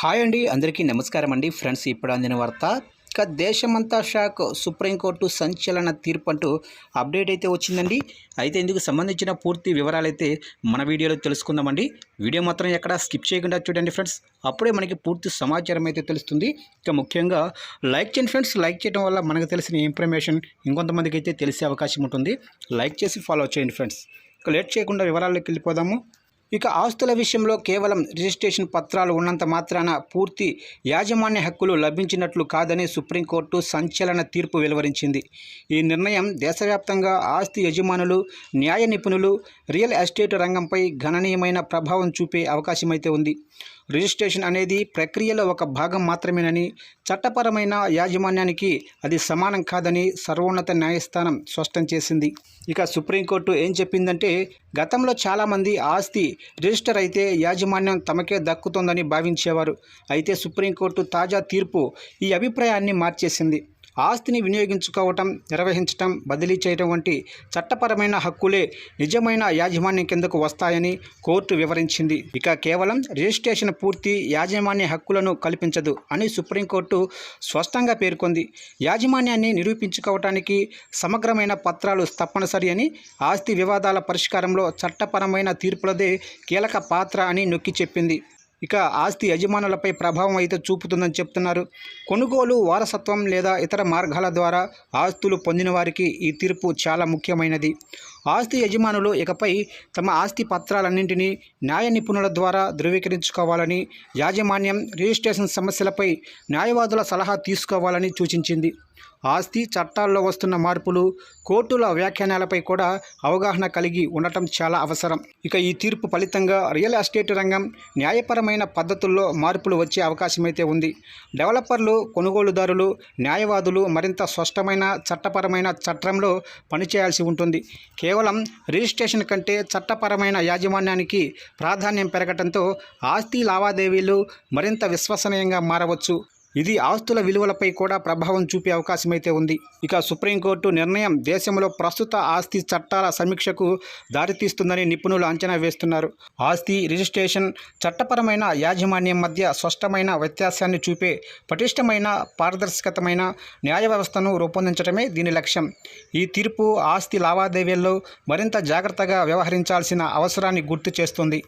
Hi అండి అందరికీ నమస్కారం అండి. ఫ్రెండ్స్ ఇప్పుడు అందిన వార్త ఇక దేశమంతా షాక్ సుప్రీంకోర్టు సంచలన తీర్పు అంటూ అప్డేట్ అయితే వచ్చిందండి. అయితే ఇందుకు సంబంధించిన పూర్తి వివరాలు అయితే మన వీడియోలో తెలుసుకుందామండి. వీడియో మాత్రం ఎక్కడ స్కిప్ చేయకుండా చూడండి ఫ్రెండ్స్. అప్పుడే మనకి పూర్తి సమాచారం అయితే తెలుస్తుంది. ఇక ముఖ్యంగా లైక్ చేయండి ఫ్రెండ్స్. లైక్ చేయడం వల్ల మనకు తెలిసిన ఇన్ఫర్మేషన్ ఇంకొంతమందికి అయితే తెలిసే అవకాశం ఉంటుంది. లైక్ చేసి ఫాలో చేయండి ఫ్రెండ్స్. ఇక లేట్ చేయకుండా వివరాల్లోకి వెళ్ళిపోదాము. ఇక ఆస్తుల విషయంలో కేవలం రిజిస్ట్రేషన్ పత్రాలు ఉన్నంత మాత్రాన పూర్తి యాజమాన్య హక్కులు లభించినట్లు కాదని సుప్రీంకోర్టు సంచలన తీర్పు వెలువరించింది. ఈ నిర్ణయం దేశవ్యాప్తంగా ఆస్తి యజమానులు న్యాయ నిపుణులు రియల్ ఎస్టేట్ రంగంపై గణనీయమైన ప్రభావం చూపే అవకాశమైతే ఉంది. రిజిస్ట్రేషన్ అనేది ప్రక్రియలో ఒక భాగం మాత్రమేనని చట్టపరమైన యాజమాన్యానికి అది సమానం కాదని సర్వోన్నత న్యాయస్థానం స్పష్టం చేసింది. ఇక సుప్రీంకోర్టు ఏం చెప్పిందంటే గతంలో చాలామంది ఆస్తి రిజిస్టర్ అయితే యాజమాన్యం తమకే దక్కుతుందని భావించేవారు. అయితే సుప్రీంకోర్టు తాజా తీర్పు ఈ అభిప్రాయాన్ని మార్చేసింది. ఆస్తిని వినియోగించుకోవటం నిర్వహించటం బదిలీ చేయటం వంటి చట్టపరమైన హక్కులే నిజమైన యాజమాన్యం కిందకు వస్తాయని కోర్టు వివరించింది. ఇక కేవలం రిజిస్ట్రేషన్ పూర్తి యాజమాన్య హక్కులను కల్పించదు అని సుప్రీంకోర్టు స్పష్టంగా పేర్కొంది. యాజమాన్యాన్ని నిరూపించుకోవటానికి సమగ్రమైన పత్రాలు తప్పనిసరి అని ఆస్తి వివాదాల పరిష్కారంలో చట్టపరమైన తీర్పులదే కీలక పాత్ర అని నొక్కి చెప్పింది. ఇక ఆస్తి యజమానులపై ప్రభావం అయితే చూపుతుందని చెప్తున్నారు. కొనుగోలు వారసత్వం లేదా ఇతర మార్గాల ద్వారా ఆస్తులు పొందిన వారికి ఈ తీర్పు చాలా ముఖ్యమైనది. ఆస్తి యజమానులు ఇకపై తమ ఆస్తి పత్రాలన్నింటినీ న్యాయ నిపుణుల ద్వారా ధృవీకరించుకోవాలని యాజమాన్యం రిజిస్ట్రేషన్ సమస్యలపై న్యాయవాదుల సలహా తీసుకోవాలని సూచించింది. ఆస్తి చట్టాల్లో వస్తున్న మార్పులు కోర్టుల వ్యాఖ్యానాలపై కూడా అవగాహన కలిగి ఉండటం చాలా అవసరం. ఇక ఈ తీర్పు ఫలితంగా రియల్ ఎస్టేట్ రంగం న్యాయపరమైన పద్ధతుల్లో మార్పులు వచ్చే అవకాశమైతే ఉంది. డెవలపర్లు కొనుగోలుదారులు న్యాయవాదులు మరింత స్పష్టమైన చట్టపరమైన చట్టంలో పనిచేయాల్సి ఉంటుంది. కేవలం రిజిస్ట్రేషన్ కంటే చట్టపరమైన యాజమాన్యానికి ప్రాధాన్యం పెరగటంతో ఆస్తి లావాదేవీలు మరింత విశ్వసనీయంగా మారవచ్చు. ఇది ఆస్తుల విలువలపై కూడా ప్రభావం చూపే అవకాశమైతే ఉంది. ఇక సుప్రీంకోర్టు నిర్ణయం దేశంలో ప్రస్తుత ఆస్తి చట్టాల సమీక్షకు దారితీస్తుందని నిపుణులు అంచనా వేస్తున్నారు. ఆస్తి రిజిస్ట్రేషన్ చట్టపరమైన యాజమాన్యం మధ్య స్పష్టమైన వ్యత్యాసాన్ని చూపే పటిష్టమైన పారదర్శకతమైన న్యాయ వ్యవస్థను రూపొందించడమే దీని లక్ష్యం. ఈ తీర్పు ఆస్తి లావాదేవీల్లో మరింత జాగ్రత్తగా వ్యవహరించాల్సిన అవసరాన్ని గుర్తు చేస్తుంది.